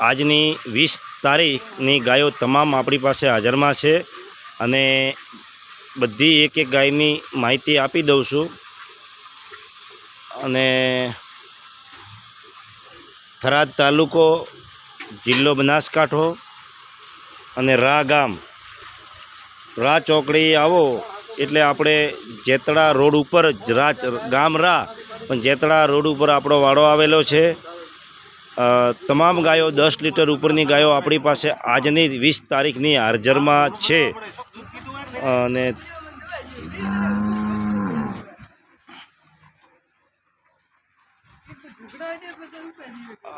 આજની વીસ તારીખની ગાયો તમામ આપણી પાસે હાજરમાં છે અને બધી એક એક ગાયની માહિતી આપી દઉં છું. અને થરાદ તાલુકો જિલ્લો બનાસકાંઠો અને રા ગામ. રા ચોકડી આવો એટલે આપણે જેતળા રોડ ઉપર જ રા ગામ રા પણ જેતળા રોડ ઉપર આપણો વાડો આવેલો છે. તમામ ગાયો દસ લીટર ઉપરની ગાયો આપણી પાસે આજની વીસ તારીખની હાજરમાં છે. અને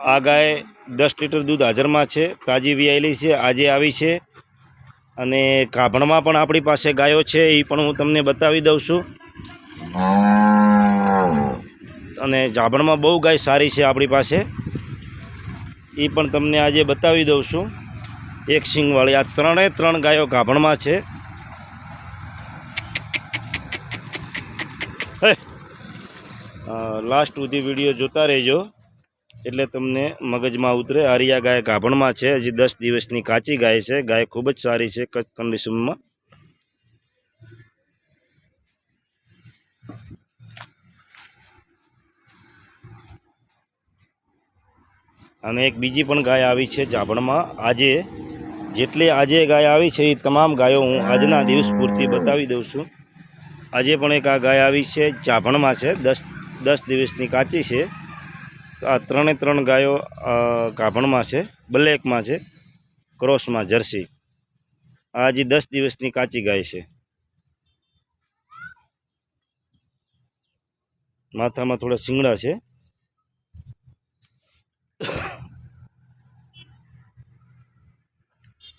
આ ગાય દસ લીટર દૂધ હાજરમાં છે. તાજી વિયાયેલી છે, આજે આવી છે. અને કાભણમાં પણ આપણી પાસે ગાયો છે, એ પણ હું તમને બતાવી દઉં છું. અને જાભણમાં બહુ ગાય સારી છે આપણી પાસે. એ પણ તમને આજે બતાવી દઉં છું. એક સિંગવાળી આ ત્રણે ત્રણ ગાયો ગાભણમાં છે. લાસ્ટ સુધી વીડિયો જોતા રહેજો. એટલે તમને મગજમાં ઉતરે, આરિયા ગાય ગાભણમાં છે. હજી દસ દિવસની કાચી ગાય છે. ગાય ખૂબ જ સારી છે. કચ્છ કન્ડિશનમાં અને એક બીજી પણ ગાય આવી છે જાબણમાં આજે જેટલી આજે ગાય આવી છે એ તમામ ગાયો હું આજના દિવસ પૂરતી બતાવી દઉં છું. આજે પણ એક આ ગાય આવી છે જાભણમાં છે. દસ દસ દિવસની કાચી છે. આ ત્રણે ત્રણ ગાયો ગાભણમાં છે. બ્લેકમાં છે. ક્રોસમાં જર્સી. આ હજી દસ દિવસની કાચી ગાય છે. માથામાં થોડા શિંગડા છે.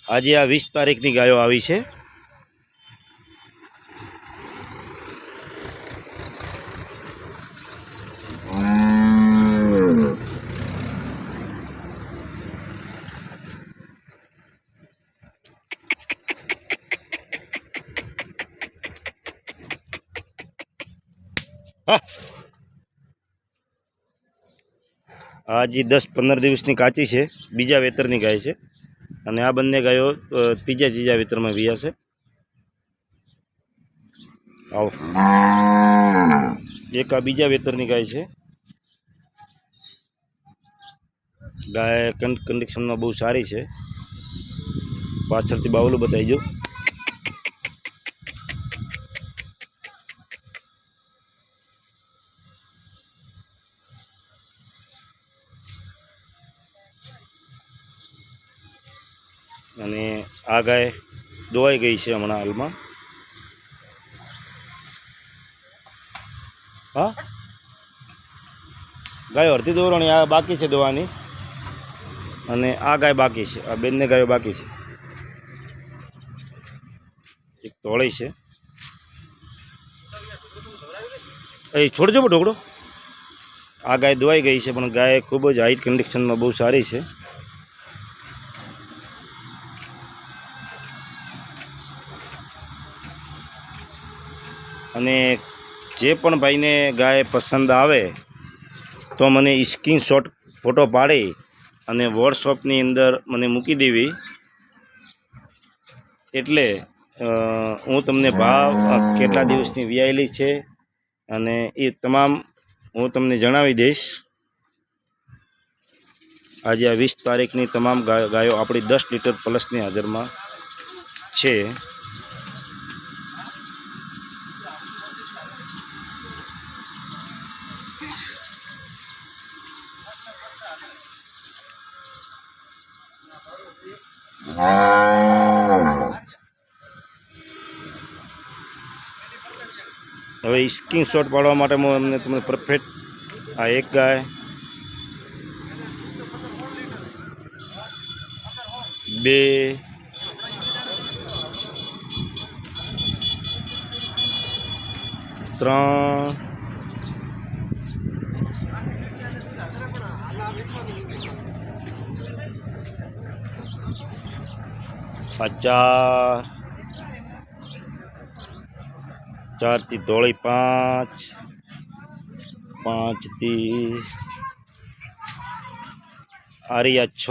આજે આ વીસ તારીખની ગાયો આવી છે. હા. આ દસ પંદર દિવસની કાચી છે. બીજા વેતરની ગાય છે. અને આ બંને ગાયો ત્રીજા ત્રીજા વેતરમાં વિયાશે આવો. એક આ બીજા વેતરની ગાય છે. ગાય કન કન્ડિશનમાં બહુ સારી છે. પાછળથી બાવલું બતાવી જો અને આ ગાય દોવાઈ ગઈ છે હમણાં હાલમાં. હા? ગાયો અડધી દોરણી આ બાકી છે દોવાની. અને આ ગાય બાકી છે, આ બંને ગાયો બાકી છે. એક તોળી છે. એ છોડજો બો ઢોકળો. આ ગાય દોવાઈ ગઈ છે, પણ ગાય ખૂબ જ હાઈટ કન્ડિશનમાં બહુ સારી છે. અને જે પણ ભાઈને ગાય પસંદ આવે, તો મને સ્ક્રીનશોટ ફોટો પાડી અને વોટ્સઅપની અંદર મને મૂકી દેવી. એટલે હું તમને ભાવ કેટલા દિવસની વ્યાયેલી છે અને એ તમામ હું તમને જણાવી દઈશ. આજે આ વીસ તારીખની તમામ ગાયો આપણી દસ લીટર પ્લસની હાજરમાં છે. હવે સ્ક્રીનશોટ પાડવા માટે હું અમને તમને પરફેક્ટ આ એક ગાય. બે. ત્રણ. ચાર. ચારથી ધોળી પાંચ. પાંચથી આર્યા છ.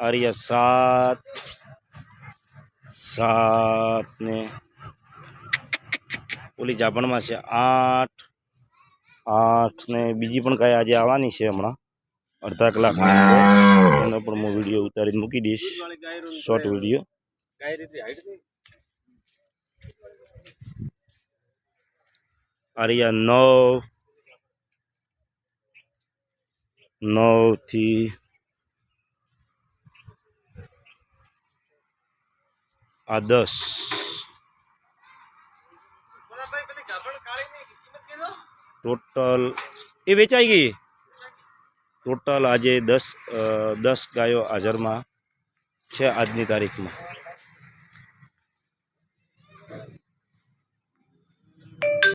આર્યા સાત. સાત ને ઓલી જાપણમાં છે આઠ. આઠ ને બીજી પણ કાંઈ આજે આવવાની છે હમણાં. અડધા કલાકની અંદર એનો પણ હું વીડિયો ઉતારીને મૂકી દઈશ. શોર્ટ વીડિયો આર્યા નવ નવથી આ દસ. ટોટલ એ વેચાઈ ગઈ. ટોટલ આજે દસ દસ ગાયો હાજરમાં છે આજની તારીખમાં.